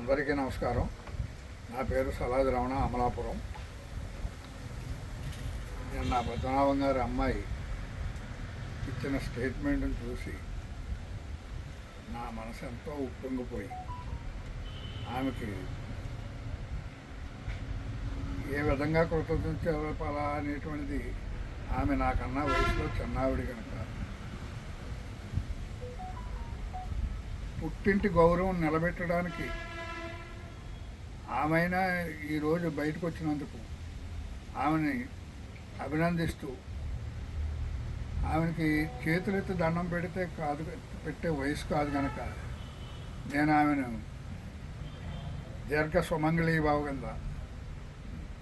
అందరికీ నమస్కారం. నా పేరు సలాది రమణ అమలాపురం. నేను నా పద్మనాభం గారి అమ్మాయి. ఇచ్చిన స్టేట్మెంట్ని చూసి నా మనసు ఎంతో ఉప్పొంగిపోయి ఆమెకి ఏ విధంగా కృతజ్ఞత చెప్పాలా అనేటువంటిది ఆమె నాకన్నా వయసులో చిన్నావిడి కనుక. పుట్టింటి గౌరవం నిలబెట్టడానికి ఆమెనా ఈరోజు బయటకు వచ్చినందుకు ఆమెని అభినందిస్తూ ఆమెకి చేతులెత్తి దండం పెడితే కాదు పెట్టే వయసు కాదు కనుక నేను ఆమెను దీర్ఘ సుమంగళి బావు కింద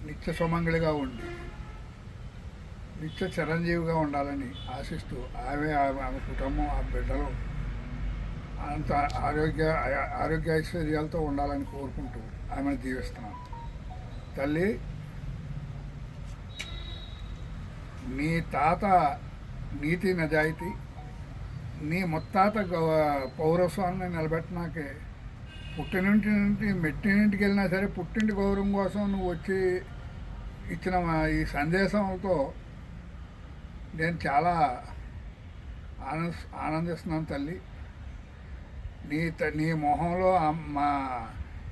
నిత్య సుమంగళిగా ఉండి నిత్య చిరంజీవిగా ఉండాలని ఆశిస్తూ ఆమె ఆమె ఆమె కుటుంబం ఆ బిడ్డలు అంత ఆరోగ్య ఆరోగ్య ఐశ్వర్యాలతో ఉండాలని కోరుకుంటూ ఆమెను దీవిస్తున్నాను. తల్లి నీ తాత నీతి నిజాయితీ నీ ముత్తాత గౌ- పౌరస్వాన్ని నిలబెట్టినాకే పుట్టినింటి నుండి మెట్టినింటికి వెళ్ళినా సరే పుట్టింటి గౌరవం కోసం నువ్వు వచ్చి ఇచ్చిన మా ఈ సందేశంతో నేను చాలా ఆనంద ఆనందిస్తున్నాను తల్లి. నీ త- నీ మొహంలో మా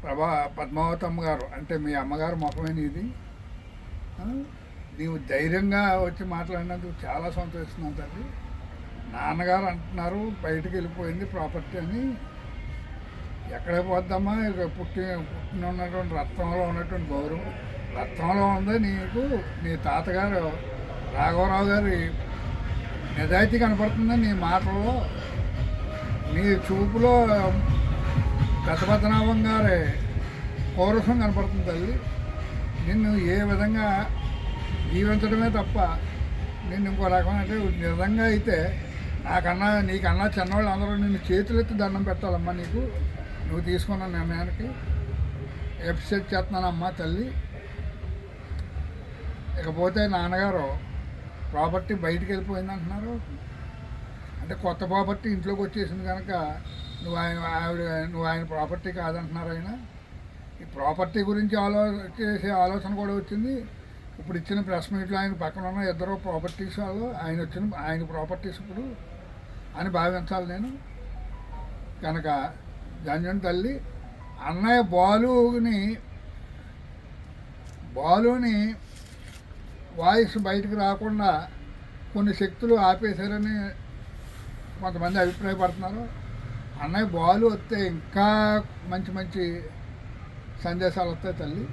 ప్రభా పద్మావతమ్మ గారు అంటే మీ అమ్మగారు ముఖమే ఇది నీవు ధైర్యంగా వచ్చి మాట్లాడినందుకు చాలా సంతోషిస్తున్నాను తల్లి. నాన్నగారు అంటున్నారు బయటికి వెళ్ళిపోయింది ప్రాపర్టీ అని. ఎక్కడికి పోద్దామా ఇక పుట్టి పుట్టిన ఉన్నటువంటి రత్నంలో ఉన్నటువంటి గౌరవం. రత్నంలో ఉంది నీకు? నీ తాతగారు రాఘవరావు గారి నిజాయితీ కనపడుతుంది నీ మాటల్లో? నీ చూపులో పెద్ద పద్మనాభం గారి పౌరసం కనపడుతుంది తల్లి. నిన్ను ఏ విధంగా జీవించడమే తప్ప నిన్ను ఇంకో రకమైన అంటే నిజంగా అయితే నాకన్నా నీకన్నా చిన్నవాళ్ళు అందరూ నిన్ను చేతులెత్తి దండం పెట్టాలమ్మా నీకు. నువ్వు తీసుకున్న నిర్ణయానికి ఎపిసెట్ చేస్తున్నానమ్మా తల్లి. ఇకపోతే నాన్నగారు ప్రాపర్టీ బయటికి వెళ్ళిపోయింది అంటున్నారు అంటే కొత్త ప్రాపర్టీ ఇంట్లోకి వచ్చేసింది కనుక నువ్వు ఆయన ఆవిడ నువ్వు ఆయన ప్రాపర్టీ కాదంటున్నారు ఆయన. ఈ ప్రాపర్టీ గురించి ఆలో చేసే ఆలోచన కూడా వచ్చింది. ఇప్పుడు ఇచ్చిన ప్రెస్ మీట్లో ఆయన పక్కన ఉన్న ఇద్దరు ప్రాపర్టీస్ వాళ్ళు ఆయన వచ్చిన ఆయన ప్రాపర్టీస్ ఇప్పుడు అని భావించాలి నేను. కనుక జంజన్ తల్లి అన్నయ్య బాలుని బాలుని వాయిస్ బయటకు రాకుండా కొన్ని శక్తులు ఆపేశారని కొంతమంది అభిప్రాయపడుతున్నారు. అన్నయ్య బాలు వస్తే ఇంకా మంచి మంచి సందేశాలు వస్తాయి తల్లి.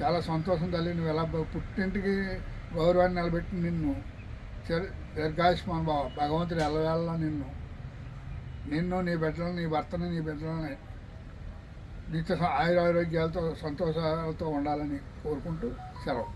చాలా సంతోషం తల్లి నువ్వు ఎలా పుట్టింటికి గౌరవాన్ని నిలబెట్టి నిన్ను దీర్ఘాయుష్మాన్ బావ భగవంతుడు ఎల్లవేళ నిన్ను నిన్ను నీ బిడ్డలను నీ భర్తని నీ బిడ్డలని నిత్య ఆయురారోగ్యాలతో సంతోషాలతో ఉండాలని కోరుకుంటూ సెలవు.